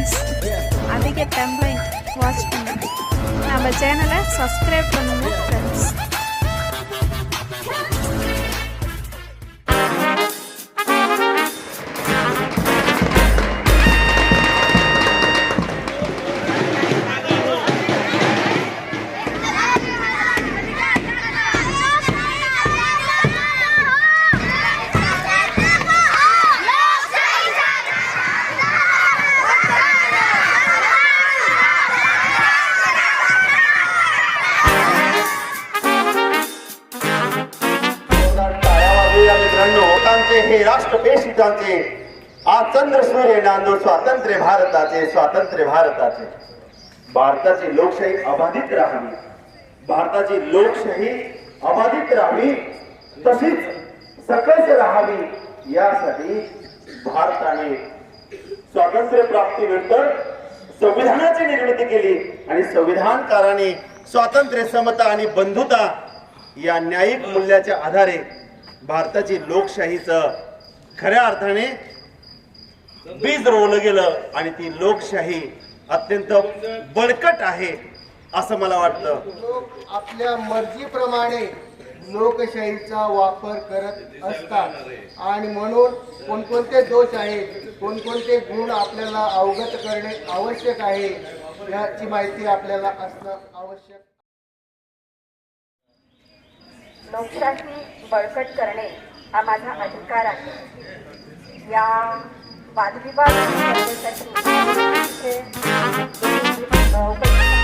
Friends அதிக டெம்ப்ளைண்ட் watch பண்ணுங்கள் நம்ம சேனலை சப்ஸ்கிரைப் பண்ணுங்கள் ஃப்ரெண்ட்ஸ் राष्ट्रपेशितांचे आज चंद्र सूर्य नांदो स्वातंत्र्य भारताचे स्वातंत्र्य भारताचे. भारताची लोकशाही अबाधित राहावी. भारताची लोकशाही अबाधित राहावी तशीच सकस राहावी यासाठी भारताने स्वातंत्र्य प्राप्तीनंतर संविधानाची निर्मिती केली आणि संविधानकाराने स्वातंत्र्य समता आणि बंधुता या न्यायिक मूल्याच्या आधारे भारताची लोकशाहीचं खऱ्या अर्थाने बीज रोवलं गेलं आणि ती लोकशाही अत्यंत बळकट आहे असं मला वाटतं. लोक आपल्या मर्जीप्रमाणे लोकशाहीचा वापर करत असतात. आणि म्हणून कोणकोणते दोष आहेत कोणकोणते गुण आपल्याला अवगत करणे आवश्यक आहे याची माहिती आपल्याला असणं आवश्यक. लोकशाही बळकट करणे हा माझा अधिकार आहे. या वादविवाद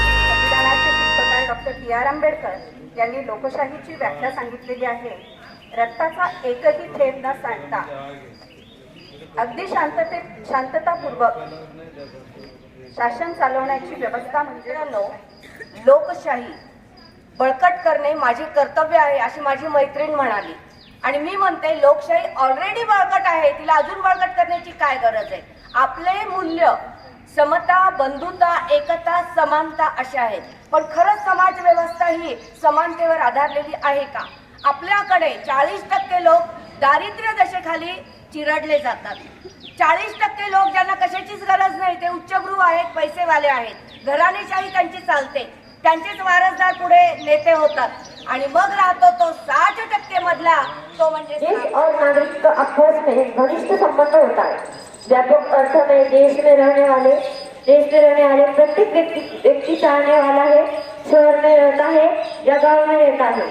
संविधानाचे शिल्पकार डॉक्टर बी आर आंबेडकर यांनी लोकशाहीची व्याख्या सांगितलेली आहे. रक्ताचा एकही थेंब न सांडता अगदी शांतते शांततापूर्वक शासन चालवण्याची व्यवस्था म्हणजे लोकशाही बळकट करणे माझे कर्तव्य आहे अशी माझी मैत्रीण म्हणाली. आणि मी म्हणते लोकशाही ऑलरेडी बळकट आहे. तिला अजून बळकट करण्याची काय गरज आहे? आपले मूल्य समता बंधुता एकता समानता अशा आहेत. पण खरंच समाज व्यवस्था ही समानतेवर आधारलेली आहे का? आपल्याकडे चाळीस टक्के लोक दारिद्र्य दशेखाली चिरडले जातात. चाळीस टक्के लोक ज्यांना कशाचीच गरज नाही ते उच्चगृह आहेत पैसेवाले आहेत. घराणेशाही त्यांची चालते. त्यांचेच वारसदार पुढे नेते होतात. आणि मग राहतो तो साठ टक्के मधला तो म्हणजे देश और नागरिक का आपस में घनिष्ठ संबंध होता है व्यापक अर्थ में देश में रहने वाले देश में रहने वाले प्रत्येक व्यक्ति व्यक्ति चाहने वाला है शहर में रहता है या गांव में रहता है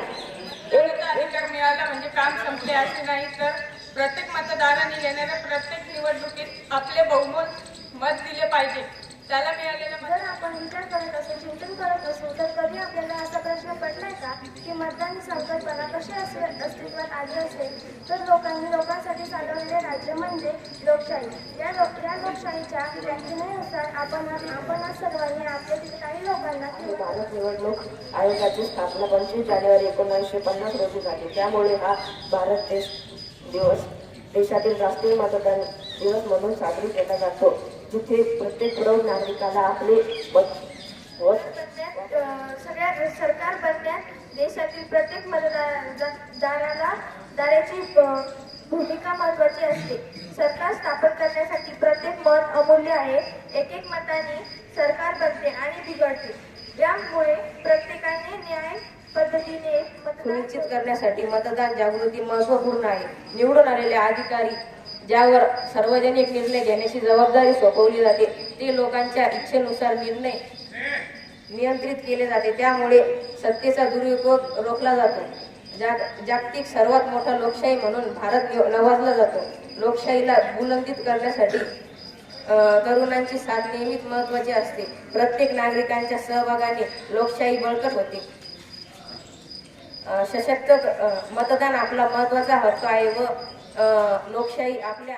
एक अधिकार मिळाला म्हणजे काम संपले असे नाही तर प्रत्येक मतदाराने येणाऱ्या प्रत्येक निवडणुकीत आपले बहुमत मत दिले पाहिजे. त्याला मिळालेलं मत जर आपण विचार पडलाय की मतदान संकल्पना कशी असे अस्तित्वात आली असेल तर लोकांनी लोकांसाठी चालवलेले राज्य म्हणजे लोकशाही. या लोक या लोकशाहीच्या व्याख्येनुसार आपण आपण आज सर्वांनी आपल्यातील काही लोकांना भारत निवडणूक आयोगाची स्थापना पंचवीस जानेवारी एकोणीसशे पन्नास रोजी झाली. त्यामुळे हा भारत देश दिवस देशातील राष्ट्रीय मतदान दिवस म्हणून साजरी केला जातो. जिथे प्रत्येक प्रौढ नागरिकाला आपले मत मत प्रत्येक अ, सगळ्या सरकार प्रत्येक देशातील प्रत्येक मतदाराला दाराची भूमिका महत्वाची असते. सरकार स्थापन करण्यासाठी प्रत्येक मत अमूल्य आहे. एक एक मताने सरकार बनते आणि बिघडते. यामुळे प्रत्येकाने न्याय पद्धतीने सुनिश्चित करण्यासाठी मतदान जागृती महत्त्वपूर्ण आहे. निवडून आलेले अधिकारी ज्यावर सार्वजनिक निर्णय घेण्याची जबाबदारी सोपवली जाते ते लोकांच्या इच्छेनुसार निर्णय नियंत्रित केले जाते. त्यामुळे सत्तेचा दुरुपयोग रोखला जातो. जाग जागतिक सर्वात मोठा लोकशाही म्हणून भारत नवाजला जातो. लोकशाहीला बुलंदित करण्यासाठी तरुणांची साथ नेहमीच महत्वाची असते. प्रत्येक नागरिकांच्या सहभागाने लोकशाही बळकट होते. सशक्त मतदान आपला महत्त्वाचा हक्क आहे व लोकशाही आपल्या